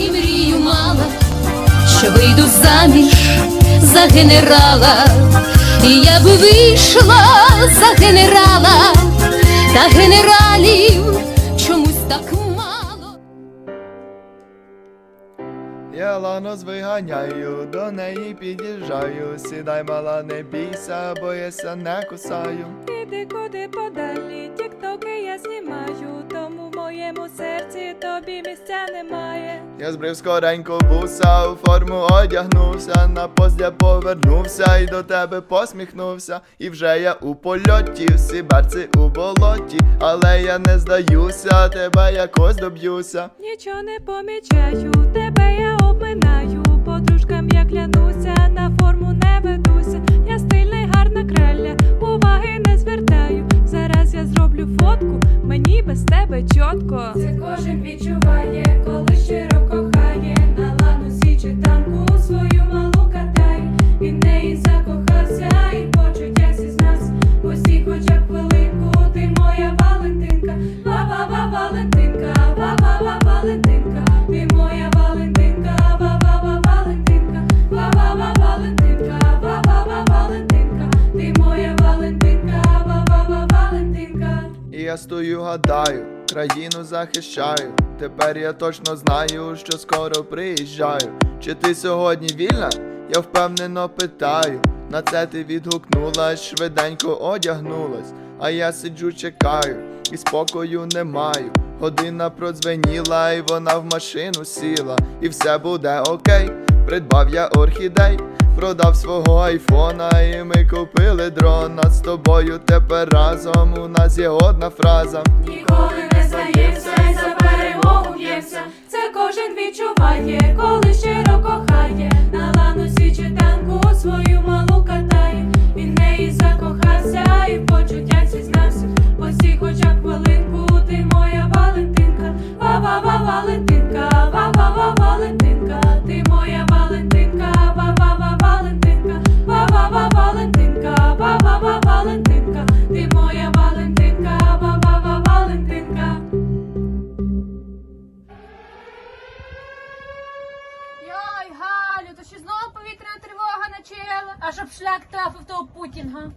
і мрію мала, що вийду заміж за генерала, і я би вийшла за генерала, та генералів чомусь так мало. Я ланос виганяю, до неї під'їжджаю. Сідай, мала, не бійся, бо я ся не кусаю. Іди куди подалі, тіктоки я знімаю, тому моєму серці тобі немає. Я збрив скоренько вуса, у форму одягнувся, на пост я повернувся і до тебе посміхнувся. І вже я у польоті, всі берці у болоті, але я не здаюся, тебе якось доб'юся. Нічого не помічаю, тебе я обминаю. Подружкам я клянуся, на форму не мені без тебе чітко. Це кожен відчуває, коли щиро я стою, гадаю, країну захищаю. Тепер я точно знаю, що скоро приїжджаю. Чи ти сьогодні вільна? Я впевнено питаю. На це ти відгукнулась, швиденько одягнулась. А я сиджу, чекаю, і спокою не маю. Година продзвеніла, і вона в машину сіла. І все буде окей. Придбав я орхідей, продав свого айфона, і ми купили дрона з тобою тепер разом. У нас є одна фраза. Ніколи не здаємося, і за перемогу б'ємося. Це кожен відчуває, коли щиро кохає. На ланусі чи танку свою малу катає. Він неї закохався, і в почуттях зізнався. По всіх очах хвилинку, ти моя Валентинка, ва-ва-ва, Валентинка. Галю, то ще знову повітряна тривога на начала, а щоб шлях трафив того Путінга.